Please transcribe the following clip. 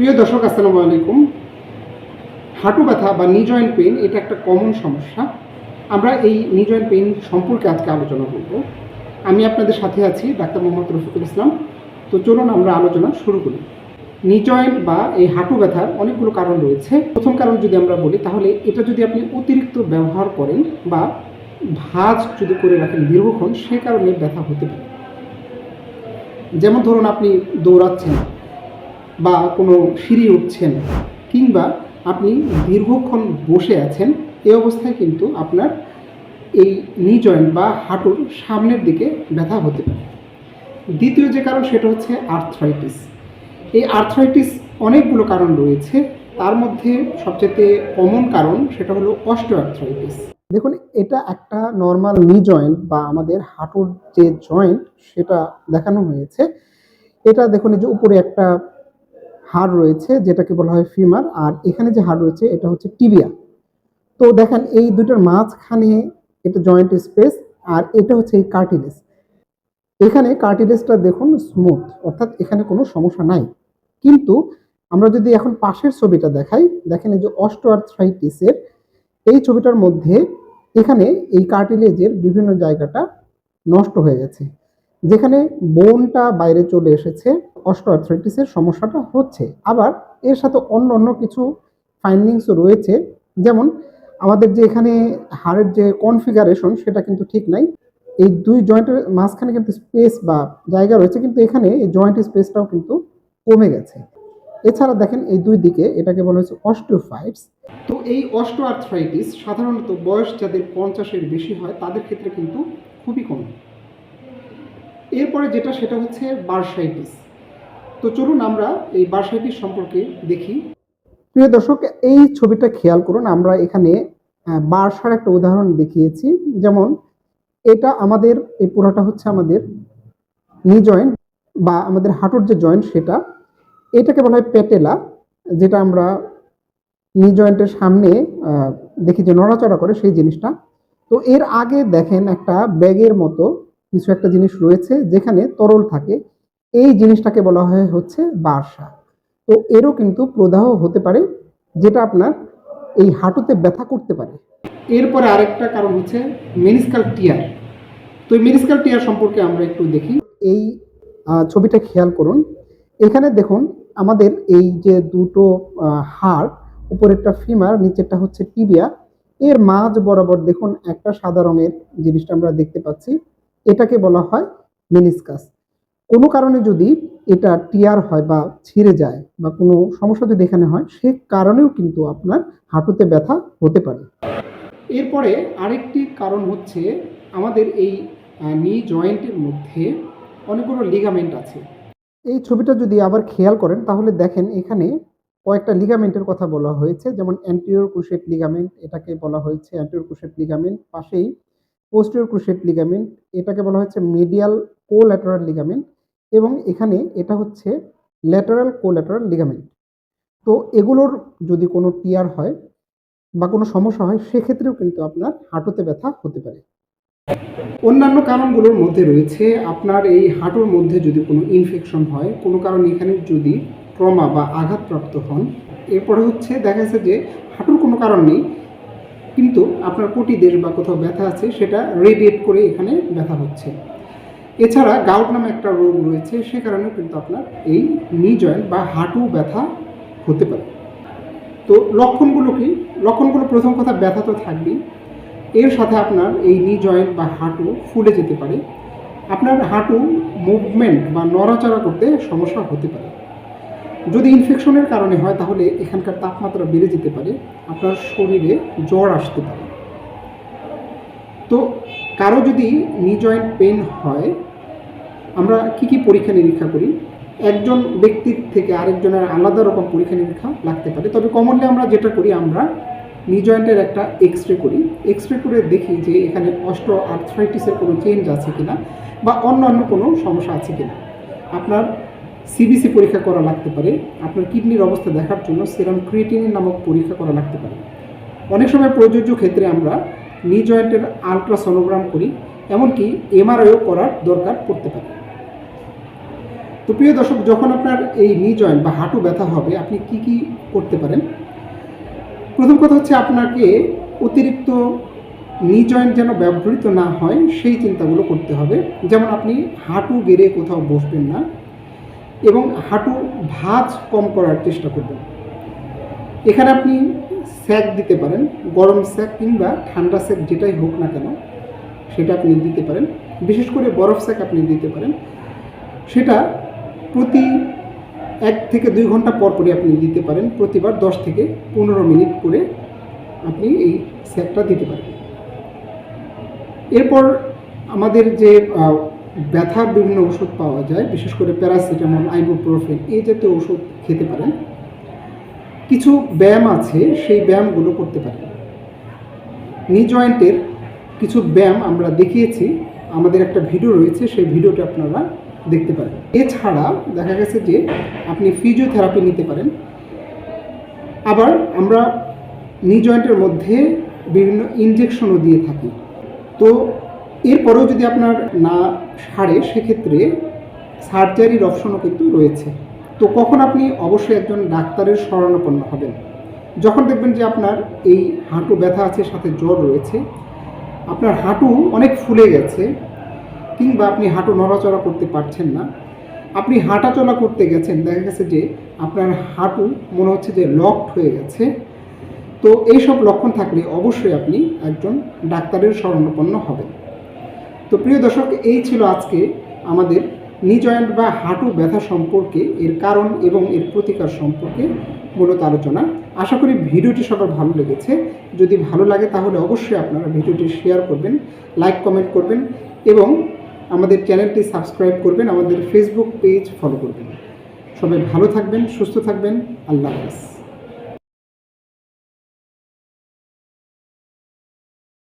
প্রিয় দর্শক, আসসালামু আলাইকুম। হাঁটু ব্যথা বা নি জয়েন্ট পেইন এটা একটা কমন সমস্যা। আমরা এই নি জয়েন্ট পেইন সম্পর্কে আজকে আলোচনা করব। আমি আপনাদের সাথে আছি ডাক্তার মোহাম্মদ রফিকুল ইসলাম। তো চলুন আমরা আলোচনা শুরু করি। নি জয়েন্ট বা এই হাঁটু ব্যথার অনেকগুলো কারণ রয়েছে। প্রথম কারণ যদি আমরা বলি, তাহলে এটা যদি আপনি অতিরিক্ত ব্যবহার করেন বা ভাঁজ যদি করে রাখেন দীর্ঘক্ষণ, সে কারণে ব্যথা হতে পারে। যেমন ধরুন, আপনি দৌড়াচ্ছেন। বা কোনো সিঁড়ি উঠছেন, কিংবা আপনি দীর্ঘক্ষণ বসে আছেন এই অবস্থায় কিন্তু আপনার এই নি জয়েন্ট বা হাঁটুর সামনের দিকে ব্যথা হতে পারে। দ্বিতীয় যে কারণ সেটা হচ্ছে আর্থ্রাইটিস এই আর্থ্রাইটিস অনেকগুলো কারণ রয়েছে। তার মধ্যে সবচেয়ে কমন কারণ সেটা হলো অস্টিওআর্থ্রাইটিস দেখুন, এটা একটা নর্মাল নি জয়েন্ট বা আমাদের হাঁটুর যে জয়েন্ট সেটা দেখানো হয়েছে। এটা দেখুন যে উপরে একটা হাড় রয়েছে, যেটাকে বলা হয় ফিমার আর এখানে যে হাড় রয়েছে, এটা হচ্ছে টিবিয়া তো দেখেন, এই দুটোর মাঝখানে এটা জয়েন্ট স্পেস আর এটা হচ্ছে এই কার্টিলেজ এখানে কার্টিলেজটা দেখুন স্মুথ অর্থাৎ এখানে কোনো সমস্যা নাই। কিন্তু আমরা যদি এখন পাশের ছবিটা দেখাই, দেখেন এই যে অস্টোআর্থ্রাইটিসের এই ছবিটার মধ্যে এখানে এই কার্টিলেজের বিভিন্ন জায়গাটা নষ্ট হয়ে গেছে। যেখানে বোনটা বাইরে চলে এসেছে অস্টোআর্থ্রাইটিসের সমস্যাটা হচ্ছে। আবার এর সাথে অন্য অন্য কিছু ফাইন্ডিংসও রয়েছে, যেমন আমাদের যে এখানে হাড়ের যে কনফিগারেশন সেটা কিন্তু ঠিক নাই। এই দুই জয়েন্টের মাঝখানে কিন্তু স্পেস বা জায়গা রয়েছে, কিন্তু এখানে এই জয়েন্ট স্পেসটাও কিন্তু কমে গেছে। এছাড়া দেখেন এই দুই দিকে এটাকে বলা হয়েছে অস্টিওফাইটস তো এই অস্টোআর্থ্রাইটিস সাধারণত বয়স যাদের পঞ্চাশের বেশি হয়, তাদের ক্ষেত্রে কিন্তু খুবই কম। এরপরে যেটা, সেটা হচ্ছে বার্সাইটিস। তো চলুন আমরা এই বার্সাইটিস সম্পর্কে দেখি। প্রিয় দর্শক, এই ছবিটা খেয়াল করুন, আমরা এখানে বার্সার একটা উদাহরণ দেখিয়েছি। যেমন, এটা আমাদের, এই পুরোটা হচ্ছে আমাদের নি জয়েন্ট বা আমাদের হাঁটুর যে জয়েন্ট, সেটা। এটাকে বলা হয় পেটেলা যেটা আমরা নি জয়েন্টের সামনে দেখি যে নড়াচড়া করে সেই জিনিসটা। তো এর আগে দেখেন একটা ব্যাগের মতো কিছু একটা জিনিস রয়েছে যেখানে তরল থাকে। এই জিনিসটাকে বলা হয় হচ্ছে বার্সা। তো এরও কিন্তু প্রদাহ হতে পারে, যেটা আপনার এই হাঁটুতে ব্যথা করতে পারে। এরপরে আরেকটা কারণ হচ্ছে মেনিস্কাল টিয়ার। তো এই মেনিস্কাল টিয়ার সম্পর্কে আমরা একটু দেখি। এই ছবিটা খেয়াল করুন। এখানে দেখুন, আমাদের এই যে দুটো হাড়, উপরেরটা ফিমার, নিচেরটা হচ্ছে টিবিয়া। এর মাঝ বরাবর দেখুন একটা সাদা রঙের জিনিসটা আমরা দেখতে পাচ্ছি। এটাকে বলা হয় মেনিসকাস কোনো কারণে যদি এটা টিয়ার হয় বা ছিঁড়ে যায় বা কোনো সমস্যা যদি এখানে হয়, সে কারণেও কিন্তু আপনার হাঁটুতে ব্যথা হতে পারে। এরপরে আরেকটি কারণ হচ্ছে আমাদের এই নি জয়েন্টের মধ্যে অনেকগুলো লিগামেন্ট আছে। এই ছবিটা যদি আবার খেয়াল করেন, তাহলে দেখেন এখানে কয়েকটা লিগামেন্টের কথা বলা হয়েছে। যেমন অ্যান্টিওর ক্রুশেট লিগামেন্ট এটাকে বলা হয়েছে অ্যান্টিওর ক্রুশেট লিগামেন্ট পাশেই পোস্টিওর ক্রুশেট লিগামেন্ট এটাকে বলা হচ্ছে মিডিয়াল কোল্যাটারাল লিগামেন্ট এবং এখানে এটা হচ্ছে ল্যাটারাল কোল্যাটারাল লিগামেন্ট তো এগুলোর যদি কোনো টিয়ার হয় বা কোনো সমস্যা হয়, সেক্ষেত্রেও কিন্তু আপনার হাঁটুতে ব্যথা হতে পারে। অন্যান্য কারণগুলোর মধ্যে রয়েছে, আপনার এই হাঁটুর মধ্যে যদি কোনো ইনফেকশন হয়, কোনো কারণে এখানে যদি ট্রমা বা আঘাতপ্রাপ্ত হন, এরপরে হচ্ছে দেখা যাচ্ছে যে হাঁটুর কোনো কারণ নেই কিন্তু আপনার কোটি দেশ বা কোথাও ব্যথা আছে, সেটা রেডিয়েট করে এখানে ব্যথা হচ্ছে। এছাড়া গাউট নামে একটা রোগ রয়েছে, সে কারণেও কিন্তু আপনার এই নি জয়েন্ট বা হাঁটু ব্যথা হতে পারে। তো লক্ষণগুলো কি? লক্ষণগুলো প্রথম কথা, ব্যথা তো থাকবেই। এর সাথে আপনার এই নি জয়েন্ট বা হাঁটু ফুলে যেতে পারে। আপনার হাঁটু মুভমেন্ট বা নড়াচড়া করতে সমস্যা হতে পারে। যদি ইনফেকশনের কারণে হয়, তাহলে এখানকার তাপমাত্রা বেড়ে যেতে পারে, আপনার শরীরে জ্বর আসতে পারে। তো কারও যদি নি জয়েন্ট পেন হয়, আমরা কি কি পরীক্ষা নিরীক্ষা করি? একজন ব্যক্তির থেকে আরেকজনের আলাদা রকম পরীক্ষা নিরীক্ষা লাগতে পারে। তবে কমনলি আমরা যেটা করি, আমরা নি জয়েন্টের একটা এক্স রে করি। এক্স রে করে দেখি যে এখানে অস্টো আর্থ্রাইটিসের কোনো চেঞ্জ আছে কিনা বা অন্যান্য কোনো সমস্যা আছে কিনা। আপনার সিবিসি পরীক্ষা করা লাগতে পারে। আপনার কিডনির অবস্থা দেখার জন্য সেরাম ক্রিয়েটিনিন নামক পরীক্ষা করা লাগতে পারে। অনেক সময় প্রযোজ্য ক্ষেত্রে আমরা নি জয়েন্টের আলট্রাসোনোগ্রাম করি, এমনকি এমআরআইও করার দরকার পড়তে পারে। তো প্রিয় দর্শক, যখন আপনার এই নি জয়েন্ট বা হাঁটু ব্যথা হবে, আপনি কি কি করতে পারেন? প্রথম কথা হচ্ছে আপনাকে অতিরিক্ত নি জয়েন্ট যেন ব্যবহৃত না হয়, সেই চিন্তাগুলো করতে হবে। যেমন আপনি হাঁটু গেড়ে কোথাও বসবেন না এবং হাঁটু ভাঁজ কম করার চেষ্টা করবেন। এখানে আপনি স্যাক দিতে পারেন, গরম স্যাক কিংবা ঠান্ডা স্যাক যেটাই হোক না কেন, সেটা আপনি দিতে পারেন। বিশেষ করে বরফ স্যাক আপনি দিতে পারেন। সেটা প্রতি এক থেকে দুই ঘণ্টা পর পরই আপনি দিতে পারেন, প্রতিবার দশ থেকে পনেরো মিনিট করে আপনি এই স্যাকটা দিতে পারেন। এরপর আমাদের যে ব্যথার বিভিন্ন ওষুধ পাওয়া যায়, বিশেষ করে প্যারাসিটামল, আইবুপ্রোফেন, এই জাতীয় ওষুধ খেতে পারেন। কিছু ব্যায়াম আছে, সেই ব্যায়ামগুলো করতে পারেন। নি জয়েন্টের কিছু ব্যায়াম আমরা দেখিয়েছি, আমাদের একটা ভিডিও রয়েছে, সেই ভিডিওটা আপনারা দেখতে পারেন। এছাড়া দেখা গেছে যে আপনি ফিজিওথেরাপি নিতে পারেন। আবার আমরা নি জয়েন্টের মধ্যে বিভিন্ন ইনজেকশনও দিয়ে থাকি। তো এরপরেও যদি আপনার না সারে, সেক্ষেত্রে সার্জারির অপশনও কিন্তু রয়েছে। তো কখন আপনি অবশ্যই একজন ডাক্তারের শরণাপন্ন হবেন? যখন দেখবেন যে আপনার এই হাঁটু ব্যথা আছে, সাথে জ্বর রয়েছে, আপনার হাঁটু অনেক ফুলে গেছে, কিংবা আপনি হাঁটু নড়াচড়া করতে পারছেন না, আপনি হাঁটাচলা করতে গেছেন, দেখা গেছে যে আপনার হাঁটু মনে হচ্ছে যে লকড হয়ে গেছে। তো এইসব লক্ষণ থাকলে অবশ্যই আপনি একজন ডাক্তারের শরণাপন্ন হবেন। তো প্রিয় দর্শক, এই ছিল আজকে আমাদের নি জয়েন্ট বা হাঁটু ব্যথা সম্পর্কে, এর কারণ এবং এর প্রতিকার সম্পর্কে মূলত আলোচনা। আশা করি ভিডিওটি সবার ভালো লেগেছে। যদি ভালো লাগে তাহলে অবশ্যই আপনারা ভিডিওটি শেয়ার করবেন, লাইক, কমেন্ট করবেন এবং আমাদের চ্যানেলটি সাবস্ক্রাইব করবেন, আমাদের ফেসবুক পেজ ফলো করবেন। সবাই ভালো থাকবেন, সুস্থ থাকবেন। আল্লাহ হাফেজ।